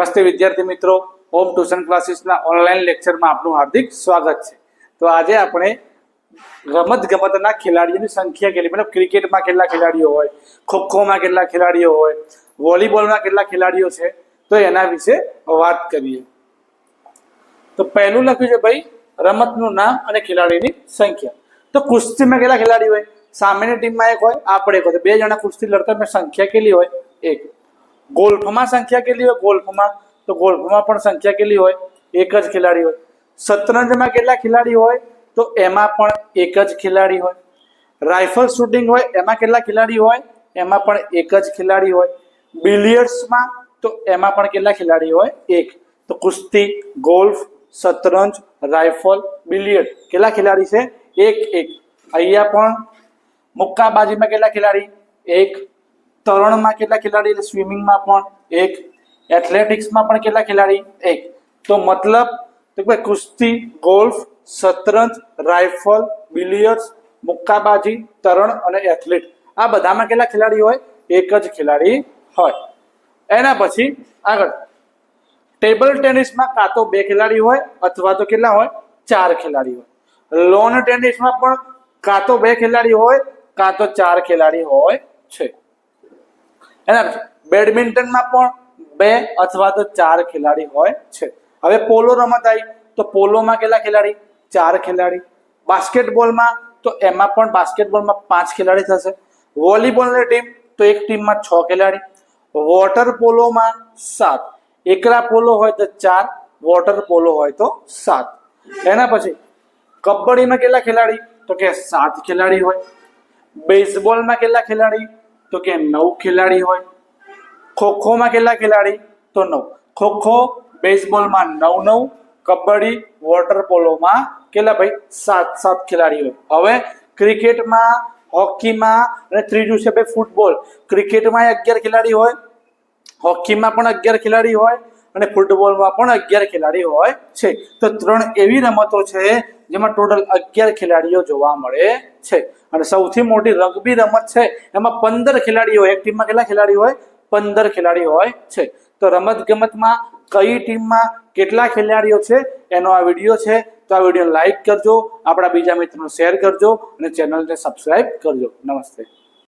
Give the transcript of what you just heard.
નમસ્તે વિદ્યાર્થી મિત્રો. ઓમ ટ્યુશન ક્લાસીસના ઓનલાઈન લેક્ચરમાં આપનું હાર્દિક સ્વાગત છે. તો આજે આપણે રમત ગમતના ખેલાડીઓની સંખ્યા કેટલી? મતલબ ક્રિકેટમાં કેટલા ખેલાડીઓ હોય? ખોખોમાં કેટલા ખેલાડીઓ હોય? વોલીબોલમાં કેટલા ખેલાડીઓ છે? તો એના વિશે વાત કરીએ. તો પહેલું લખ્યું છે ભાઈ, રમતનું નામ અને ખેલાડીની સંખ્યા. તો કુસ્તીમાં કેટલા ખેલાડી હોય? સામેની ટીમમાં એક હોય આપણે એક હોય. બે જણા કુસ્તી લડતા સંખ્યા કેટલી હોય? એક. ગોલ્ફમાં સંખ્યા કેટલી હોય? ગોલ્ફમાં. તો ગોલ્ફમાં પણ સંખ્યા કેટલી હોય? એક જ ખેલાડી હોય. શતરંજમાં કેટલા ખેલાડી હોય? તો એમાં પણ એક જ ખેલાડી હોય. રાઇફલ શૂટિંગ હોય, એમાં કેટલા ખેલાડી હોય? એમાં પણ એક જ ખેલાડી હોય. બિલિયર્ડ્સમાં તો એમાં પણ કેટલા ખેલાડી હોય? એક. તો કુસ્તી, ગોલ્ફ, શતરંજ, રાઇફલ, બિલિયર્ડ. કેટલા ખેલાડી છે? એક એક. અહીંયા પણ મુક્કાબાજીમાં કેટલા ખેલાડી? એક. તરણમાં કેટલા ખેલાડી સ્વિમિંગમાં પણ એક, એથ્લેટિક્સમાં પણ કેટલા ખેલાડી એક. તો મતલબ, તો ભાઈ કુસ્તી, ગોલ્ફ, શતરંજ, રાઇફલ બિલિયર્સ મુક્કાબાજી, તરણ અને એથ્લેટ. આ બધામાં કેટલા ખેલાડી હોય? એક જ ખેલાડી હોય. એના પછી આગળ. ટેબલ ટેનિસમાં કાં તો બે ખેલાડી હોય અથવા તો કેટલા હોય? ચાર ખેલાડી હોય. લોન ટેનિસમાં પણ કાં તો બે ખેલાડી હોય, કાં તો ચાર ખેલાડી હોય છે. એના બેડમિન્ટનમાં પણ બે અથવા તો ચાર ખેલાડી હોય છે. હવે પોલો રમત આવી, તો પોલોમાં કેટલા ખેલાડી? ચાર ખેલાડી. બાસ્કેટબોલમાં, તો એમાં પણ બાસ્કેટબોલમાં પાંચ ખેલાડી થશે. વોલીબોલની ટીમ, તો એક ટીમમાં છ ખેલાડી. વોટર પોલોમાં સાત. એકલા પોલો હોય તો ચાર, વોટર પોલો હોય તો સાત. એના પછી, કબડ્ડીમાં કેટલા ખેલાડી? તો કે સાત ખેલાડી હોય. બેઝબોલમાં કેટલા ખેલાડી? તો કે નવ ખેલાડી હોય. ખોખોમાં કેટલા ખેલાડી? તો નવ. ખોખો બેઝબોલમાં નવ નવ, કબડ્ડી વોટર પોલોમાં કેટલા ભાઈ? સાત સાત ખેલાડી હોય. હવે ક્રિકેટમાં, હોકીમાં અને ત્રીજું છે ભાઈ ફૂટબોલ. ક્રિકેટમાં અગિયાર ખેલાડી હોય, હોકીમાં પણ અગિયાર ખેલાડી હોય અને ફૂટબોલમાં પણ અગિયાર ખેલાડી હોય છે. તો ત્રણ એવી રમતો છે જેમાં ટોટલ અગિયાર ખેલાડીઓ જોવા મળે છે. અને સૌથી મોટી રગ્બી રમત છે, એમાં પંદર ખેલાડીઓ, એક ટીમમાં કેટલા ખેલાડીઓ હોય? પંદર ખેલાડીઓ હોય છે. તો રમત ગમતમાં કઈ ટીમમાં કેટલા ખેલાડીઓ છે, એનો આ વીડિયો છે. તો આ વીડિયો લાઈક કરજો, આપણા બીજા મિત્રોને શેર કરજો અને ચેનલને સબસ્ક્રાઈબ કરજો. નમસ્તે.